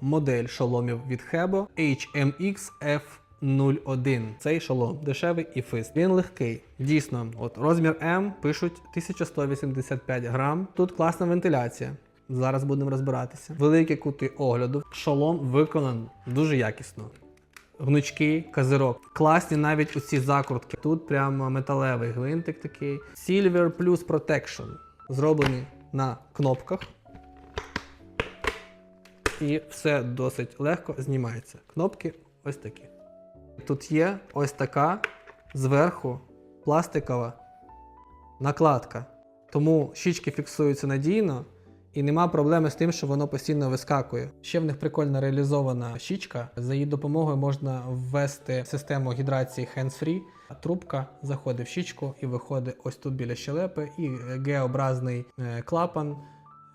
модель шоломів від Hebo HMX F01. Цей шолом дешевий і фист. Він легкий. Дійсно, от розмір М пишуть 1185 грам. Тут класна вентиляція. Зараз будемо розбиратися. Великі кути огляду. Шолом виконаний дуже якісно. Гнучкий козирок. Класні навіть оці закрутки. Тут прямо металевий гвинтик такий. Silver Plus Protection. Зроблений на кнопках. І все досить легко знімається. Кнопки ось такі. Тут є ось така зверху пластикова накладка. Тому щічки фіксуються надійно і нема проблеми з тим, що воно постійно вискакує. Ще в них прикольно реалізована щічка. За її допомогою можна ввести систему гідрації hands-free. Трубка заходить в щічку і виходить ось тут біля щелепи, і Г-образний е, клапан,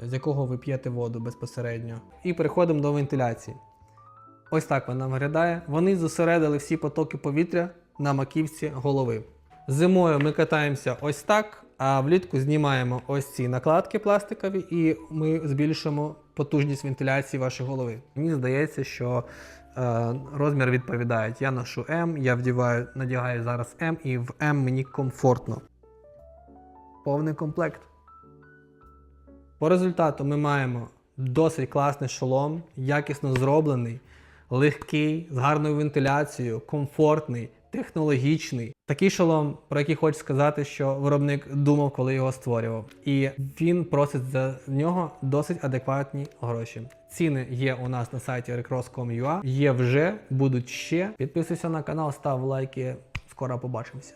з якого ви п'єте воду безпосередньо. І переходимо до вентиляції. Ось так вона виглядає. Вони зосередили всі потоки повітря на маківці голови. Зимою ми катаємося ось так, а влітку знімаємо ось ці накладки пластикові, і ми збільшуємо потужність вентиляції вашої голови. Мені здається, що е, розмір відповідає. Я ношу М, я вдіваю, надягаю зараз М, і в М мені комфортно. Повний комплект. По результату ми маємо досить класний шолом, якісно зроблений, легкий, з гарною вентиляцією, комфортний, технологічний. Такий шолом, про який хочу сказати, що виробник думав, коли його створював. І він просить за нього досить адекватні гроші. Ціни є у нас на сайті recross.com.ua, є вже, будуть ще. Підписуйся на канал, став лайки. Скоро побачимося.